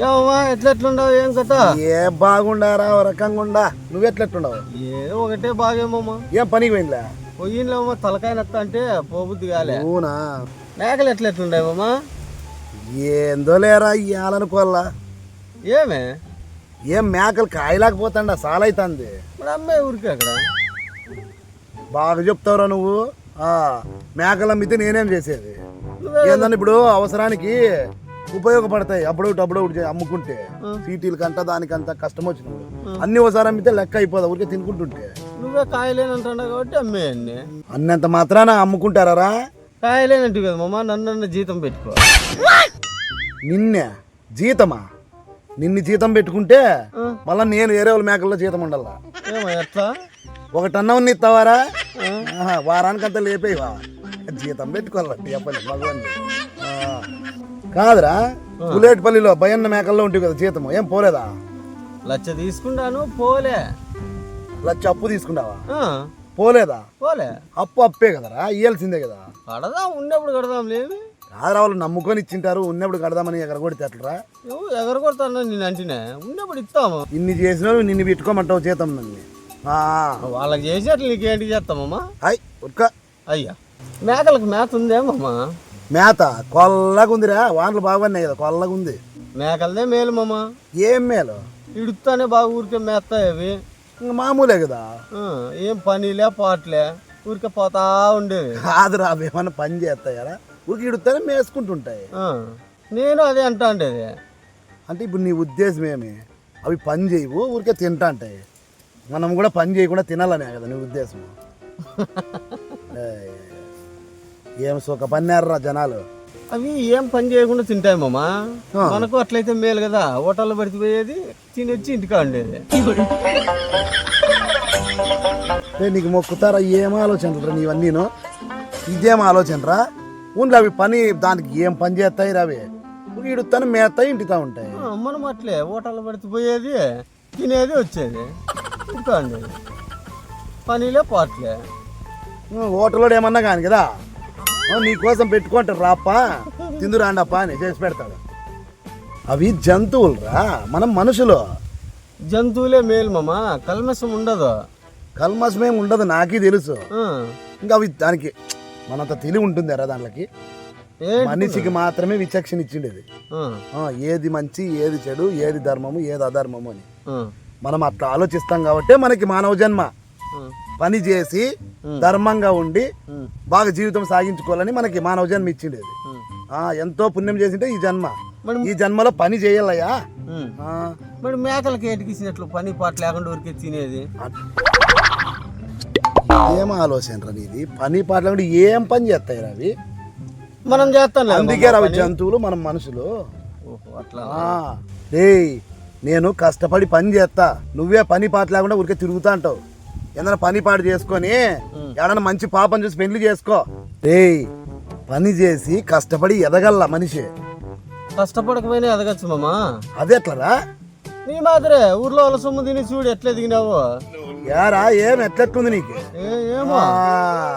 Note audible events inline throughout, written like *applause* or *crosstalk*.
ఏమమ్మా ఎట్లా ఎట్లుండవు ఏం కథ? ఏ బాగుండారా ఓ రకంగా ఉండా నువ్వెట్లెట్టుండవు ఏదో ఒకటే బాగేమమ్మా ఏం పనికి పోయిందిలే? పొయ్యిలేమో తలకాయ నత్త అంటే పోబుద్ది కాలే. అవునా? మేకలు ఎట్లా ఎట్లుండేవమ్మా ఏందో లేరా ఇయ్యాలనుకోవాలా ఏమే? ఏం మేకలు కాయలేకపోతాండా సాలైతుంది. ఇప్పుడు అమ్మాయి ఊరికి అక్కడ? బాగా చెప్తావురా నువ్వు. ఆ, మేకలు అమ్మితే నేనేం చేసేది? ఏందని ఇప్పుడు అవసరానికి ఉపయోగపడతాయి. అప్పుడొకటి అప్పుడొకటి అమ్ముకుంటే. సీటీలు కంట దానికంత కష్టం వచ్చినప్పుడు. అన్ని ఒకసారి అమ్మితే లెక్క అయిపోదా. ఊరికే తినుకుంటుంటే. నువ్వే కాయలేనంటున్నావు కాబట్టి అమ్మేయండి. అన్నంత మాత్రాన అమ్ముకుంటారా కాయలేనంటు కదా మామ నన్ను జీతం పెట్టుకో. నిన్నే జీతమా? నిన్ను జీతం పెట్టుకుంటే. మళ్ళీ నేను వేరే వాళ్ళ మేకల్లో జీతం ఉండాలా ఎట్లా? ఒక టన్నం ఇస్తావారా ఆ? ఆహా, వారానికంతా లేపేవా జీతం మగవాడిని. ఆ. కాదురా పులేటిపల్లిలో భయన్న మేకల్లో ఉంటుంది కదా జీతం ఏం పోలేదా? లచ్చ తీసుకుంటాను పోలే. లచ్చ అప్పు తీసుకున్నావా పోలేదా? పోలే. అప్పు అప్పే కదరా ఇయ్యాల్సిందే కదా. కడదాం ఉన్నప్పుడు కడదాం లేవి కాదురా వాళ్ళు నమ్ముకొని ఇచ్చింటారు ఉన్నప్పుడు కడదామని అట్లరా నువ్వు ఎగర కొడతాను నేను అంటేనే. ఉన్నప్పుడు ఇస్తాము. ఇన్ని చేసినావు నిన్ను పెట్టుకోమంటావు జీతం నన్ను. ఆ, వాళ్ళకి చేసేట్లు నీకేంటి చేస్తామమ్మా? హాయ్ ఉట్క అయ్యా. మేకలకు మేత ఉందేమమ్మా? మేత. కొల్లగా ఉందిరా వానలు బాగున్నాయి కదా కొల్లగా ఉంది మేకలదే మేలు మామ. ఏం మేలు? ఇడుతానే బాగా ఊరికే మేస్తాయి అవి. ఇంక మామూలే కదా. ఆ, ఏం పనిలే పాటలే. ఊరికే పోతా ఉండేవి. కాదురా అవి ఏమన్నా పని చేస్తాయరా ఊరికి ఇడుతానే మేసుకుంటుంటాయి. ఆ, నేను అదే అంటా ఉండేది. అంటే ఇప్పుడు నీ ఉద్దేశం ఏమి? అవి పని చేయవు ఊరికే తింటా ఉంటాయి. మనం కూడా పని చేయకుండా తినాలనే కదా నీ ఉద్దేశం. *laughs* ఏయ్, ఏం సుఖ పన్నారా జనాలు. అవి ఏం పని చేయకుండా తింటాయి మామ. మనకు అట్లయితే మేలు కదా. హోటల్లో పడిపోయేది తినొచ్చి ఇంటికా ఉండేది. నీకు మొక్కుతారా? ఏం ఆలోచనరా నీవన్నీను ఇదేం ఆలోచనరా ఊళ్ళో అవి పని దానికి ఏం పని చేస్తాయి రావి ఇడుతాను మేస్తాయి ఇంటితా ఉంటాయి. మనం అట్లే. హోటల్లో పడిపోయేది తినేది వచ్చేది. ఇంటికా ఉండేది. పనిలే పాటలే హోటల్లో ఏమన్నా కానీ కదా? నీకోసం పెట్టుకుంటారు రాప్ప తిందు రాండప్ప అని చేసి పెడతాడు. అవి జంతువులు రా మనం మనుషులు. జంతువులే మేలు మామ. కల్మషం ఉండదు. కల్మసమేం ఉండదు నాకే తెలుసు. ఇంకా అవి దానికి మనంత తెలివి ఉంటుంది రా ఏంటి? మనిషికి మాత్రమే విచక్షణ ఇచ్చిండేది. ఏది మంచి ఏది చెడు ఏది ధర్మము ఏది అధర్మము అని. మనం అట్లా ఆలోచిస్తాం కాబట్టి మనకి మానవ జన్మ. పని చేసి ధర్మంగా ఉండి బాగా జీవితం సాగించుకోవాలని మనకి మానవ జన్మ ఇచ్చిండేది. ఎంతో పుణ్యం చేసింటే ఈ జన్మ. ఈ జన్మలో పని చేయాలయ్యా. మరి మేకలకి ఏంటికి ఇచ్చినట్లు పని పాట లేకుండా ఊరికే తినేది? ఏం ఆలోచన రా నీది? పని పాటలు కూడా ఏం పని చేస్తాయి రా అవి? మనం చేస్తాం అందుకే రవి జంతువులు మనం మనుషులు. అట్లా? నేను కష్టపడి పని చేస్తా. నువ్వే పని పాట లేకుండా ఊరికే తిరుగుతా అంటావు. ఏదైనా పని పాట చేసుకొని ఏడన్నా మంచి పాపం చూసి పెళ్ళి చేసుకో. డేయ్ పని చేసి కష్టపడి ఎదగల్ల మనిషి. కష్టపడకపోయినా ఎదగచ్చు మామా? అదే ఎట్లరా? నీ మాదిరే ఊర్లో వాళ్ళ సొమ్ము తిని చూడు ఎట్లా ఎదిగినావు. యారా ఏం ఎట్లెట్టుంది నీకు? ఏ- ఏమో.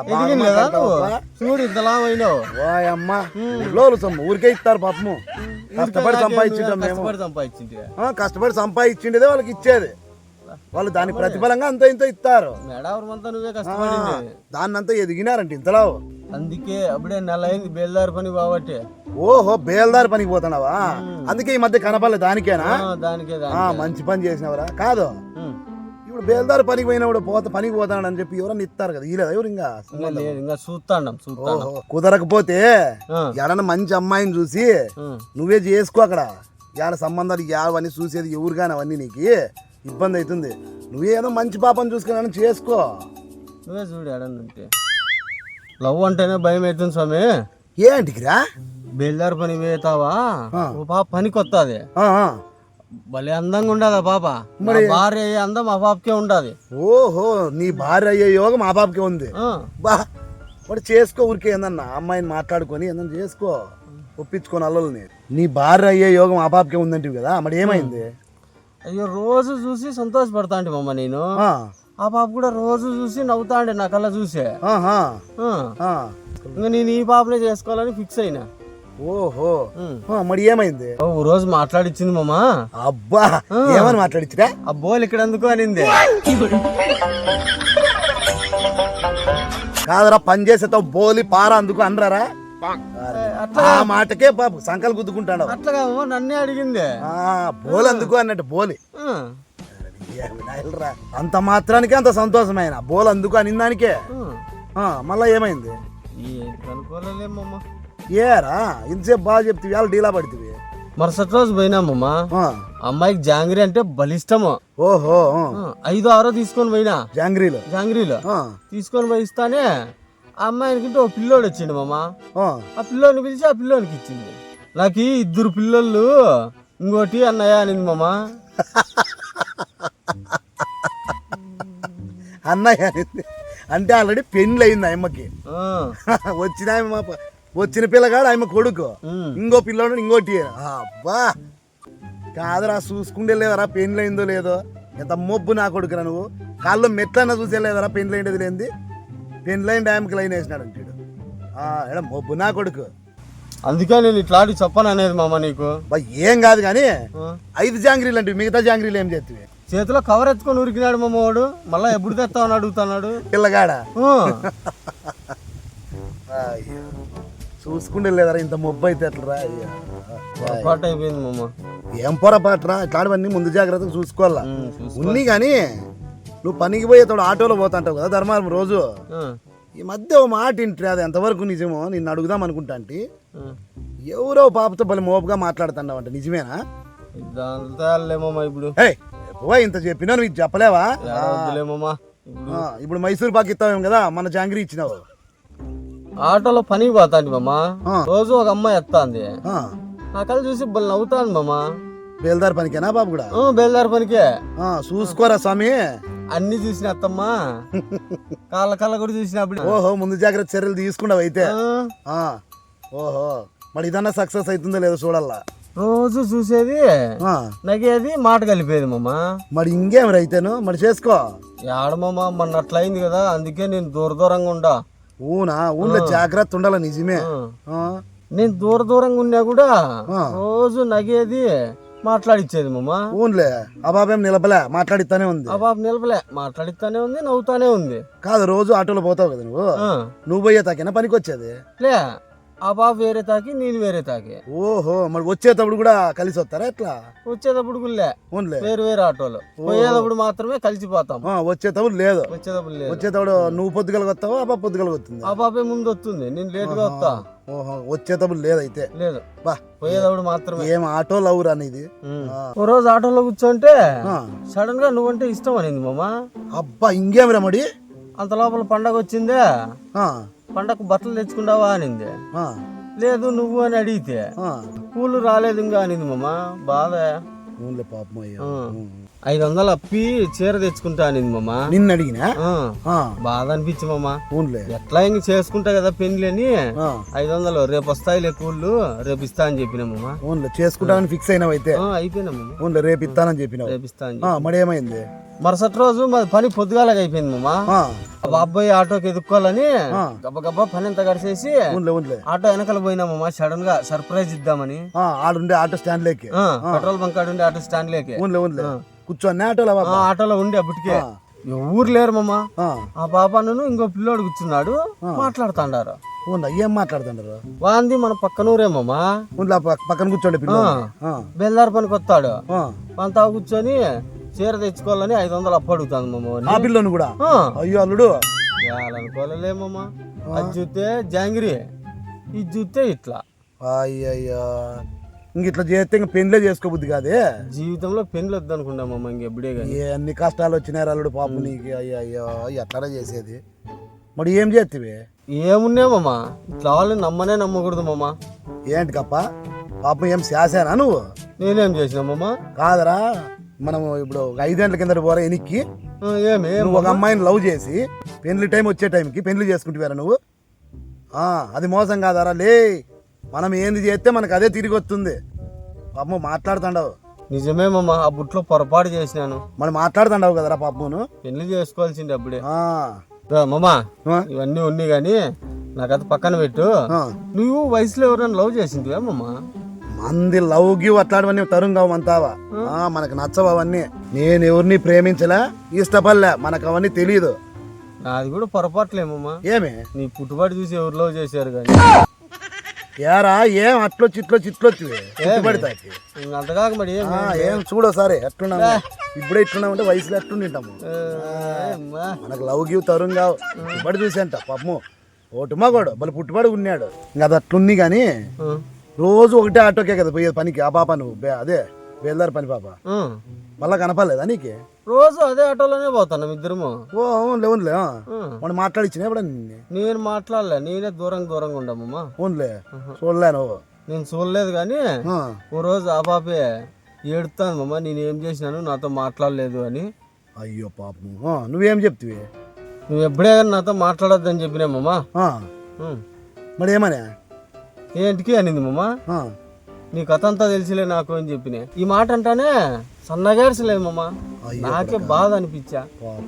ఎదిగింది కదా నువ్వు? చూడు ఇంతలా అయినావు ఓయమ్మ ఊర్లో సొమ్ము ఊరికే ఇస్తారు పాపము. కష్టపడి సంపాదించుంటాం మేము. కష్టపడి సంపాదించింది ఆ, కష్టపడి సంపాదించిండేదే వాళ్ళకి ఇచ్చేది. వాళ్ళు దాని ప్రతిఫలంగా అంత ఇంత ఇస్తారు. కష్టపడింది? దాన్నంతా ఎదిగినారంట ఇంతలో అందుకే అప్పుడే నెల అయింది బేల్దారి పని కాబట్టి ఓహో బేల్దారి పనికి పోతున్నావా? అందుకే ఈ మధ్య కనపడలే దానికేనా? దానికే మంచి పని చేసినవరా? కాదు. ఇప్పుడు బేల్దారి పనికి పోయినప్పుడు పోత పనికి పోతాడు అని చెప్పి ఎవరన్నా ఇస్తారు కదా? ఇలా ఎవరు ఇంకా? ఇంకా చూస్తాండం కుదరకపోతే. ఎడన మంచి అమ్మాయిని చూసి. నువ్వే చేసుకో అక్కడ. యాడ సంబంధాలు యావన్నీ చూసేది ఎవరు కానీ అవన్నీ నీకు. ఇబ్బంది అవుతుంది. నువ్వే ఏదో మంచి పాపం చూసుకుని చేసుకో. నువ్వే చూడు ఎడనుంటే లవ్ అంటేనే భయం అవుతుంది స్వామి. ఏంటికిరా బేల్దారి పని పోతావా. ఓ పాప పనికి వస్తుంది. భలే అందంగా ఉండదు ఆ పాప. నా భార్య అయ్యే అందం ఆ పాపకే ఉండదు. ఓహో నీ భార్య అయ్యే యోగం మా బాబుకే ఉంది. బా వాడు చేసుకో ఊరికే ఏందన్నా అమ్మాయిని మాట్లాడుకొని ఏందన్నా చేసుకో. ఒప్పించుకొని అల్లల్ని. నీ భార్య అయ్యే యోగం ఆ బాబుకే ఉందంటివి కదా మరి ఏమైంది? అయ్యో రోజు చూసి సంతోషపడతా అంటే మమ్మ నేను. ఆ, ఆ పాప కూడా రోజు చూసి నవ్వుతా అంటే నా కళ్ళ చూసే. ఇంకా నేను ఈ పాపనే చేసుకోవాలని ఫిక్స్ అయినా. ఓహో. మరి ఏమైంది? ఓ రోజు మాట్లాడిచ్చింది మామ. అబ్బా ఏమని మాట్లాడిచ్చిరా? ఆ బోల్ ఇక్కడ ఎందుకు అనింది? కాదరా పని చేసేతో బోలి పార అందుకు అనరారా? అట్లా ఆ మాటకే పాప సంకలు గుద్దుకుంటాడు అట్లాగా మామ నన్నే అడిగింది. ఆ బోలి అందుకు అన్నట్టు బోలి. అంత మాత్రానికే అంత సంతోషమైన బోల్ అందుకు అనిన దానికే. మళ్ళా ఏమైంది? ఏరా ఇంతసేపు బాగా చెప్తే వేళ డీలా పడుతుంది. మరుసటి రోజు పోయినామమ్మా. అమ్మాయికి జాంగ్రీ అంటే బలిష్టము. ఓహో ఐదో ఆరో తీసుకొని పోయినా. జాంగ్రీలో. జాంగ్రీలో. తీసుకొని పోయి ఇస్తానే ఆ అమ్మాయికి ఓ పిల్లోడు వచ్చిండు మామ. ఆ. పిల్లోని పిలిచి ఆ పిల్లోనికి ఇచ్చింది నాకు ఇద్దరు పిల్లలు ఇంకోటి అన్నయ్య అనింది మామ. అన్నయ్య అనింది. అంటే ఆల్రెడీ పెళ్ళి అయింది ఆయమ్మకి వచ్చిన ఆయమ్మ వచ్చిన పిల్లగాడు ఆయమ్మ కొడుకు. ఇంకో పిల్లోడు ఇంకోటి. అబ్బా! కాదురా చూసుకుంటే లేవరా పెళ్ళి అయిందో లేదో. ఎంత మొబ్బు నా కొడుకురా నువ్వు. కాళ్ళు మెట్లన్నా చూసే లేదరా పెళ్ళి అయింది లేనిది. పెళ్ళి అయింది ఆయమ్మకి లైన్ వేసినాడు అంటాడు ఆ, ఎడ మొబ్బు నా కొడుకు. అందుకే నేను ఇట్లాంటి చెప్పను అనేది మామ నీకు. ఏం కాదు కానీ ఐదు జాంగ్రీలు అంటే మిగతా జాంగ్రీలు ఏం చేస్తుంది చేతిలో కవర్ ఎత్తుకొని ఉరికినాడు మామ వాడు. మళ్ళా ఎప్పుడు తెస్తావని అడుగుతున్నాడు. పిల్లగాడ. చూసుకుంటే లేదరా ఇంత మొబ్బు అయితే ఎట్లరా పొరపాటు అయిపోయింది మామ. ఏం పొరపాటురా? ఇట్లాంటివన్నీ ముందు జాగ్రత్తగా చూసుకోవాలా. ఉన్ని కానీ నువ్వు పనికి పోయేటప్పుడు ఆటోలో పోతాంటావు కదా ధర్మారం రోజు. ఈ మధ్య ఓ మాట ఇంటి అది ఎంతవరకు నిజమో నిన్ను అడుగుదాం అనుకుంటా అంటే. ఎవరో పాపతో భలే మోపుగా మాట్లాడుతున్నావు అంట నిజమేనా ఇప్పుడు. ఇంత చెప్పినా నువ్వు చెప్పలేవా? ఇప్పుడు. మైసూర్ పాక్ ఇస్తావేం కదా మన జాంగ్రీ ఇచ్చినావు. ఆటోలో పనికి పోతాండి మామ. రోజు ఒక అమ్మాయి ఎత్తాంది ఆ, నా కళ్ళు చూసి బల్ నవ్వుతాంది మామ. బేల్దార్ పనికేనా బాబు కూడా? ఆ, బయలుదేరి పనికే. ఆ, చూసుకోరా స్వామి. అన్ని చూసిన అత్తమ్మా. కాళ్ళ కళ్ళ కూడా చూసినప్పుడు ఓహో ముందు జాగ్రత్త చర్యలు తీసుకున్నావు అయితే. ఆ, ఓహో మరి ఇదన్నా సక్సెస్ అవుతుందో లేదో చూడాలా? రోజు చూసేది ఆ, నగేది మాట కలిపేది మామ. మరి ఇంకేం రైతేను మరి చేసుకో. ఏడ మామ మొన్న అట్లా అయింది కదా అందుకే నేను దూర దూరంగా ఉండా. ఊనా? ఊళ్ళో జాగ్రత్త ఉండాల నిజమే. ఆ, నేను దూర దూరంగా ఉన్నా కూడా ఆ. రోజు నగేది మాట్లాడిచ్చేది మామ? ఊన్లే ఆ బాబు ఏం నిలపలే మాట్లాడిస్తానే ఉంది. ఆ బాబు నిలపలే మాట్లాడిస్తానే ఉంది నవ్వుతానే ఉంది. కాదు రోజు ఆటోలో పోతావు కదా నువ్వు? ఆ, నువ్వు పోయే తాకేనా పనికి వచ్చేది లే ఆ బాబు వేరే తాకి నేను వేరే తాకి. ఓహో మరి వచ్చేటప్పుడు కూడా కలిసి వస్తారా ఎట్లా? వచ్చేటప్పుడు గుళ్ళే ఊన్లే వేరు వేరు ఆటోలు. పోయేటప్పుడు మాత్రమే కలిసిపోతాం ఆ, వచ్చేటప్పుడు లేదు. వచ్చేటప్పుడు లేదు. వచ్చేటప్పుడు నువ్వు పొద్దుగలగా వస్తావా ఆ బాబు పొద్దుగలగా వస్తుంది? ఆ బాబే ముందు వస్తుంది. నేను లేటుగా వస్తా. ఓహో వచ్చేటప్పుడు లేదైతే లేదు. బా. పోయేటప్పుడు మాత్రమే. ఏం ఆటో లవ్ అనేది. ఓ రోజు ఆటోలో కూర్చోంటే సడన్గా నువ్వంటే ఇష్టం అనింది మామ. అబ్బా ఇంకేం రమడి అంత లోపల పండగ వచ్చిందే. ఆ, పండగకు బట్టలు తెచ్చుకుంటావా అనింది. లేదు నువ్వు అని అడిగితే. పూలు రాలేదు ఇంకా అనింది మామ బాధ. పాపం ఐదు వందలు అప్పి చీర తెచ్చుకుంటా అనింది మామ. నిన్ను అడిగినా బాధ అనిపించి మామ. ఎట్లా ఇంక చేసుకుంటా కదా పెళ్ళి ఐదు వందలు రేపు వస్తాయిలే కూళ్ళు రేపు ఇస్తా అని చెప్పినామమ్మా ఊన్లే చేసుకుంటామని ఫిక్స్ అయినావు అయితే. ఊన్లే రేపు ఇస్తానని చెప్పినావు. రేపు ఇస్తా అని ఆ, చెప్పి. మరి ఏమైంది? మరుసటి రోజు మాది పని పొద్దుగాలగా అయిపోయింది మామ. అబ్బాయి ఆటోకి ఎదుక్కోవాలని ఆ. గబ్బ గబ్బ పని అంతా గడిచేసి ఆటో వెనకాల పోయినామమ్మా సడన్గా సర్ప్రైజ్ ఇద్దామని. ఆడుండే ఆటో స్టాండ్ లేకి. పెట్రోల్ బంక్ కాడ ఉండి ఆటో స్టాండ్ లేకే. కూర్చోని ఆటోలో ఆటోలో ఉండి అప్పటికే. ఎవరు లేరు మామ. ఆ, పాపను ఇంకో పిల్లోడు కూర్చున్నాడు. మాట్లాడుతాండారు. ఊన్లే ఏం మాట్లాడుతుంటారు వాంది మన పక్కనూరే మామ. ఊన్లే ఆ పక్క- పక్కన కూర్చోండి బెల్దార్ పనికి వస్తాడు. అంతా కూర్చొని చీర తెచ్చుకోవాలని ఐదు వందలు అప్పు అడుగుతాను మామ ఆ పిల్లని కూడా? అయ్యో అల్లుడు. అనుకోలేమమ్మా అది చూస్తే జాంగిరి. ఇది చూస్తే ఇట్లా. అయ్యయ్యో. ఇంక ఇట్లా చేస్తే ఇంక పెళ్ళే చేసుకోబుద్ది కాదే? జీవితంలో పెళ్ళి వద్దనుకుంటామమ్మా ఇంకెప్పుడే కానీ ఏ అన్ని కష్టాలు వచ్చినాయి అల్లుడు పాపం నీకు. అయ్యయ్యో ఎట్లా చేసేది. మరి ఏం చేస్తావి ఏమున్నామమ్మా ఇట్లా వాళ్ళని నమ్మనే నమ్మకూడదు మామ. ఏంటి కప్ప? పాపం ఏం శాసేనా నువ్వు? నేనేం చేసినామమ్మా కాదరా మనం ఇప్పుడు ఒక ఐదేండ్ల కింద పోరా ఎనిక్కి. ఏమి నువ్వు ఒక అమ్మాయిని లవ్ చేసి పెళ్ళి టైం వచ్చే టైంకి పెళ్ళి చేసుకుంటువారా నువ్వు? ఆ, అది మోసం కాదారా లే మనం ఏంది చేస్తే మనకు అదే తిరిగి వస్తుంది. పాపం మాట్లాడుతుండవు. నిజమేమమ్మా ఆ బుట్లో పొరపాటు చేసినాను. మనం మాట్లాడుతుండవు కదరా పాపమును? పెళ్ళి చేసుకోవాల్సింది అప్పుడే. ఆ, రా మామా ఆ, ఇవన్నీ ఉన్నాయి కానీ నాకది పక్కన పెట్టు. నువ్వు వయసులో ఎవరైనా లవ్ చేసింది ఏమమ్మా మంది లవ్ గివ్ అట్లాంటివన్నీ తరుంగం అంతావా? ఆ, మనకు నచ్చవు అవన్నీ. నేను ఎవరిని ప్రేమించలే? ఇష్టపడలే? మనకు అవన్నీ తెలియదు నాది కూడా పొరపాట్లేమమ్మా ఏమి? నీ పుట్టుబడి చూసి ఎవరు లవ్ చేశారు కానీ. ఏరా ఏం అట్లొచ్చి ఇట్లొచ్చి ఇట్లొచ్చి పడతాకి అంతకాక మరి ఏం చూడో సరే ఎట్లున్నాము? ఇప్పుడే ఇట్లున్నామంటే వయసులో ఎట్లుంటాము? మనకు లవ్ గివ్ తరుణ్ కావు. పుట్టుబడి చూసేంట పాపము. ఒకటి మగోడు మళ్ళీ పుట్టుబడి ఉన్నాడు. ఇంకా అది అట్లుంది కానీ రోజు ఒకటే ఆటోకే కదా పోయేది పనికి ఆ పాప నువ్వు బే- అదే. బేల్దారి పని పాప. మళ్ళా కనపడలేదా నీకు? రోజు అదే ఆటోలోనే పోతాను ఇద్దరము. ఓ ఆ. ఆ. మనం మాట్లాడిచ్చిన ఎప్పుడ నేను మాట్లాడలే నేనే దూరం దూరంగా ఉండమమ్మా అవునులే చూడలే నువ్వు. నేను చూడలేదు కానీ. ఓ రోజు ఆ పాపే ఏడుతాను మమ్మ నేను ఏం చేసినాను? నాతో మాట్లాడలేదు అని. అయ్యో పాపము ఆ, నువ్వేం చెప్తివి? నువ్వు ఎప్పుడే కానీ నాతో మాట్లాడొద్దని చెప్పినామమ్మా మరి ఏమనే ఏంటికి అనింది మమ్మ నీ కథ అంతా తెలిసిలే నాకు అని చెప్పిన. ఈ మాట అంటానే సన్నగార్చలేదు మమ్మ నాకే బాధ అనిపించా.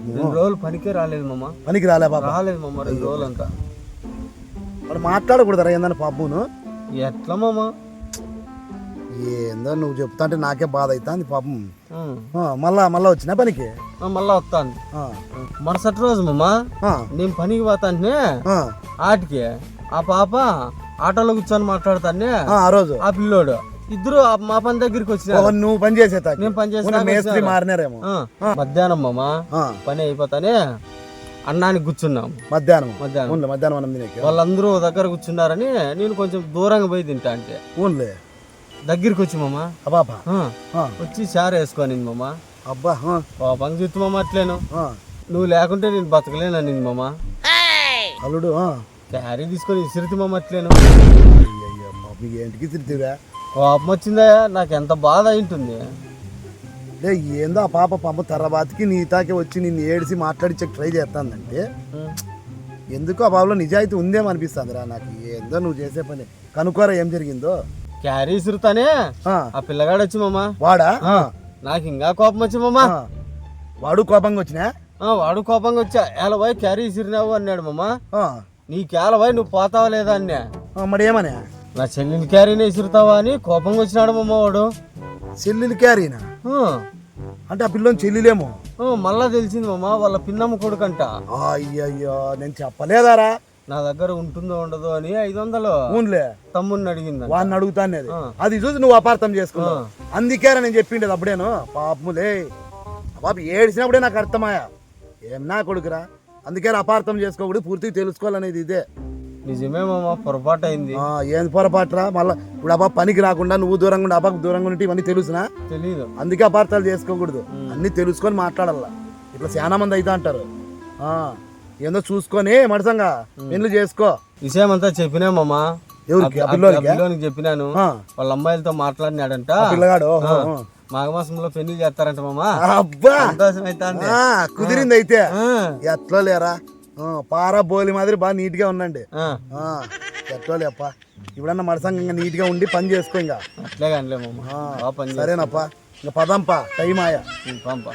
రెండు రోజులు పనికే రాలేదు మమ్మ పనికి రాలే పాప. రాలేదు మమ్మ రెండు రోజులంతా. మరి మాట్లాడకూడదురా ఏందని పాపమును ఎట్లా మమ్మ ఏందో నువ్వు చెప్తా అంటే నాకే బాధ అవుతుంది పాపం. ఉమ్. ఆ, మళ్ళా మళ్ళా వచ్చిన పనికి? ఆ, మళ్ళా వస్తాను ఆ, మరుసటి రోజు మమ్మ ఆ, నేను పనికి పోతానే ఆ, ఆటికి ఆ పాప ఆటోలో కూర్చొని మాట్లాడతానే ఆ, రోజు. ఆ పిల్లోడు. ఇద్దరు మా పని దగ్గరికి ఓ, వచ్చినారు నువ్వు పని చేసేతా నేను పని వచ్చినారు. మారినారేమో. మధ్యాహ్నం మామ? పని అయిపోతానే అన్నానికి కూర్చున్నాం. మధ్యాహ్నం. మధ్యాహ్నం. మధ్యాహ్నం అన్నం వాళ్ళందరూ దగ్గర కూర్చున్నారని నేను కొంచెం దూరంగా పోయి తింటా అంటే. ఊన్లే. దగ్గరికి వచ్చి మామ? ఆ, వచ్చి షార్ వేసుకొని మామ. అబ్బా ఆ, పాపం చూస్తు మామ అట్లేను. ఆ, నువ్వు లేకుంటే నేను బతకలేనని మామ? అల్లుడు క్యారీ తీసుకొని ఇసిరితి మామ అట్లేను. అయ్యయ్యో, పాపం ఏంటికి తిరిగివా కోపం వచ్చిందా? నాకు ఎంత బాధ అయింటుంది. లే ఏందో ఆ పాప పాప తర్వాతకి నీ తాకే వచ్చి నిన్ను ఏడిసి మాట్లాడించే ట్రై చేస్తానంటే ఎందుకు ఆ బాబులో నిజాయితీ ఉందేమో అనిపిస్తుంది రా నాకు? ఏందో నువ్వు చేసే పని. కనుక్కోరా ఏం జరిగిందో. క్యారీ ఇసురుతానే? ఆ, ఆ పిల్లగాడు వచ్చి మామ. వాడా? నాకు ఇంకా కోపం వచ్చి మామ. ఆ. వాడు కోపంగా వచ్చినా? ఆ, వాడు కోపంగా వచ్చా. ఏలవాయి క్యారీ ఇసిరినావు అన్నాడు మామ. ఆ, నీ కేలవాయి నువ్వు పోతావా లేదా అన్నా? మరి ఏమనే? నా చెల్లిని క్యారీని ఇసురుతావా అని కోపంగా వచ్చినాడు మామ వాడు. చెల్లెలు క్యారీనా? అంటే ఆ పిల్లని చెల్లెలేమో? మళ్ళా తెలిసింది మామ వాళ్ళ పిన్నమ్మ కొడుకంట. అయ్యయ్యో నేను చెప్పలేదారా? నా దగ్గర ఉంటుందో ఉండదో అని ఐదు వందలు ఊన్లే. తమ్ముడిని అడిగింది వాడిని అడుగుతాను ఆ. అది చూసి నువ్వు అపార్థం చేసుకున్నావు. అందుకేరా నేను చెప్పిండేది అప్పుడేను. పాపములే. ఆ పాప ఏడిసినప్పుడే నాకు అర్థమాయా ఏం నా కొడుకురా? అందుకే అపార్థం చేసుకోకూడదు పూర్తిగా తెలుసుకోవాలనేది ఇదే. నిజమే మామ పొరపాటు అయింది. ఏం పొరపాటురా? మళ్ళీ ఇప్పుడు పాప పనికి రాకుండా నువ్వు దూరంగా ఉండి పాప దూరంగా ఉంటే ఇవన్నీ తెలుసునా? తెలీదు. అందుకే అపార్థాలు చేసుకోకూడదు. అన్ని తెలుసుకొని మాట్లాడాల? ఇట్లా చాలా మంది అయితే అంటారు. ఆ, ఏందో చూసుకొని మడసంగా పెళ్ళి చేసుకో. విషయం అంతా చెప్పినా మామ. ఎవరికి? చెప్పినాను. వాళ్ళ అమ్మాయిలతో మాట్లాడినాడంట. పిల్లగాడు? మాఘమాసంలో పెళ్ళి చేస్తారంట మామ. అబ్బా! సంతోషం ఆ, కుదిరింది అయితే ఎట్లా లేరా? పారా బోలి మాదిరి బాగా నీట్గా ఉండండి ఎట్లా లేప్ప? ఇప్పుడన్నా మడసంగా నీట్గా ఉండి పని చేసుకో ఇంకా. అట్లే పని సరేనప్పా. ఇంకా పదంపా. టైం ఆయా. పంప.